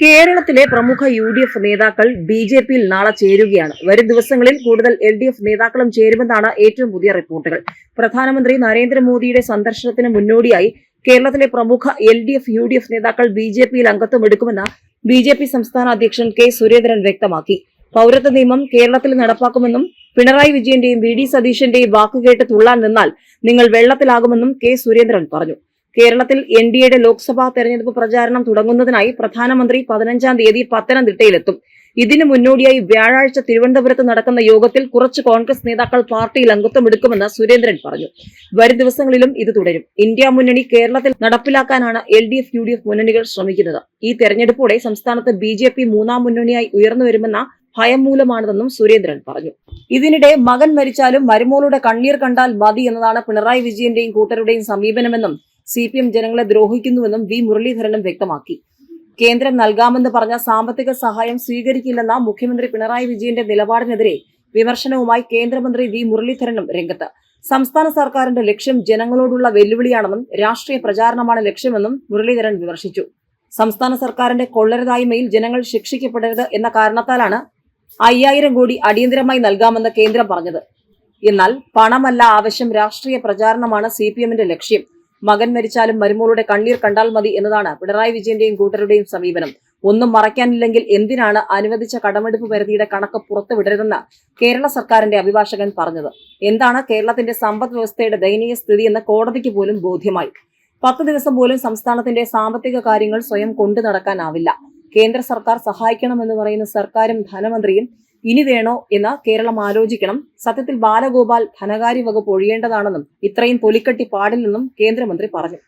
കേരളത്തിലെ പ്രമുഖ U D F നേതാക്കൾ ബി ജെ പിയിൽ നാളെ ചേരുകയാണ്. വരും ദിവസങ്ങളിൽ കൂടുതൽ എൽ ഡി എഫ് നേതാക്കളും ചേരുമെന്നാണ് ഏറ്റവും പുതിയ റിപ്പോർട്ടുകൾ. പ്രധാനമന്ത്രി നരേന്ദ്രമോദിയുടെ സന്ദർശനത്തിന് മുന്നോടിയായി കേരളത്തിലെ പ്രമുഖ L D F U D F നേതാക്കൾ ബി ജെ പിയിൽ അംഗത്വം എടുക്കുമെന്ന് ബി ജെ പി സംസ്ഥാന അധ്യക്ഷൻ കെ. സുരേന്ദ്രൻ വ്യക്തമാക്കി. പൌരത്വ നിയമം കേരളത്തിൽ നടപ്പാക്കുമെന്നും പിണറായി വിജയന്റെയും വി. ഡി. സതീശന്റെയും വാക്കുകേട്ട് തുള്ളാൻ നിന്നാൽ നിങ്ങൾ വെള്ളത്തിലാകുമെന്നും കെ. സുരേന്ദ്രൻ പറഞ്ഞു. കേരളത്തിൽ എൻ ഡി എയുടെ ലോക്സഭാ തെരഞ്ഞെടുപ്പ് പ്രചാരണം തുടങ്ങുന്നതിനായി പ്രധാനമന്ത്രി പതിനഞ്ചാം തീയതി പത്തനംതിട്ടയിലെത്തും. ഇതിനു മുന്നോടിയായി വ്യാഴാഴ്ച തിരുവനന്തപുരത്ത് നടക്കുന്ന യോഗത്തിൽ കുറച്ച് കോൺഗ്രസ് നേതാക്കൾ പാർട്ടിയിൽ അംഗത്വമെടുക്കുമെന്ന് സുരേന്ദ്രൻ പറഞ്ഞു. വരും ദിവസങ്ങളിലും ഇത് തുടരും. ഇന്ത്യ മുന്നണി കേരളത്തിൽ നടപ്പിലാക്കാനാണ് L D F U D F മുന്നണികൾ ശ്രമിക്കുന്നത്. ഈ തെരഞ്ഞെടുപ്പോടെ സംസ്ഥാനത്ത് ബി ജെ പി മൂന്നാം മുന്നണിയായി ഉയർന്നുവരുമെന്ന ഭയം മൂലമാണിതെന്നും സുരേന്ദ്രൻ പറഞ്ഞു. ഇതിനിടെ മകൻ മരിച്ചാലും മരുമോളുടെ കണ്ണീർ കണ്ടാൽ മതി എന്നതാണ് പിണറായി വിജയന്റെയും കൂട്ടരുടെയും സമീപനമെന്നും സി പി എം ജനങ്ങളെ ദ്രോഹിക്കുന്നുവെന്നും വി മുരളീധരനും വ്യക്തമാക്കി. കേന്ദ്രം നൽകാമെന്ന് പറഞ്ഞ സാമ്പത്തിക സഹായം സ്വീകരിക്കില്ലെന്ന മുഖ്യമന്ത്രി പിണറായി വിജയന്റെ നിലപാടിനെതിരെ വിമർശനവുമായി കേന്ദ്രമന്ത്രി വി മുരളീധരനും രംഗത്ത്. സംസ്ഥാന സർക്കാരിന്റെ ലക്ഷ്യം ജനങ്ങളോടുള്ള വെല്ലുവിളിയാണെന്നും രാഷ്ട്രീയ പ്രചാരണമാണ് ലക്ഷ്യമെന്നും മുരളീധരൻ വിമർശിച്ചു. സംസ്ഥാന സർക്കാരിന്റെ കൊള്ളരുതായ്മയിൽ ജനങ്ങൾ ശിക്ഷിക്കപ്പെടരുത് എന്ന കാരണത്താലാണ് അയ്യായിരം കോടി അടിയന്തരമായി നൽകാമെന്ന് കേന്ദ്രം പറഞ്ഞത്. എന്നാൽ പണമല്ല ആവശ്യം രാഷ്ട്രീയ പ്രചാരണമാണ് സി ലക്ഷ്യം. മകൻ മരിച്ചാലും മരുമോളുടെ കണ്ണീർ കണ്ടാൽ മതി എന്നതാണ് പിണറായി വിജയന്റെയും കൂട്ടരുടെയും സമീപനം. ഒന്നും മറയ്ക്കാനില്ലെങ്കിൽ എന്തിനാണ് അനുവദിച്ച കടമെടുപ്പ് പരിധിയുടെ കണക്ക് പുറത്തുവിടരുതെന്ന് കേരള സർക്കാരിന്റെ അഭിഭാഷകൻ പറഞ്ഞത്. എന്താണ് കേരളത്തിന്റെ സമ്പദ് വ്യവസ്ഥയുടെ ദയനീയ സ്ഥിതി എന്ന് കോടതിക്ക് പോലും ബോധ്യമായി. പത്ത് ദിവസം പോലും സംസ്ഥാനത്തിന്റെ സാമ്പത്തിക കാര്യങ്ങൾ സ്വയം കൊണ്ടു നടക്കാനാവില്ല. കേന്ദ്ര സർക്കാർ സഹായിക്കണമെന്ന് പറയുന്ന സർക്കാരും ധനമന്ത്രിയും ഇനി വേണോ എന്ന് കേരളം ആലോചിക്കണം. സത്യത്തിൽ ബാലഗോപാൽ ധനകാര്യ വകുപ്പ് ഒഴിയേണ്ടതാണെന്നും ഇത്രയും പൊലിക്കെട്ടി പാടില്ലെന്നും കേന്ദ്രമന്ത്രി പറഞ്ഞു.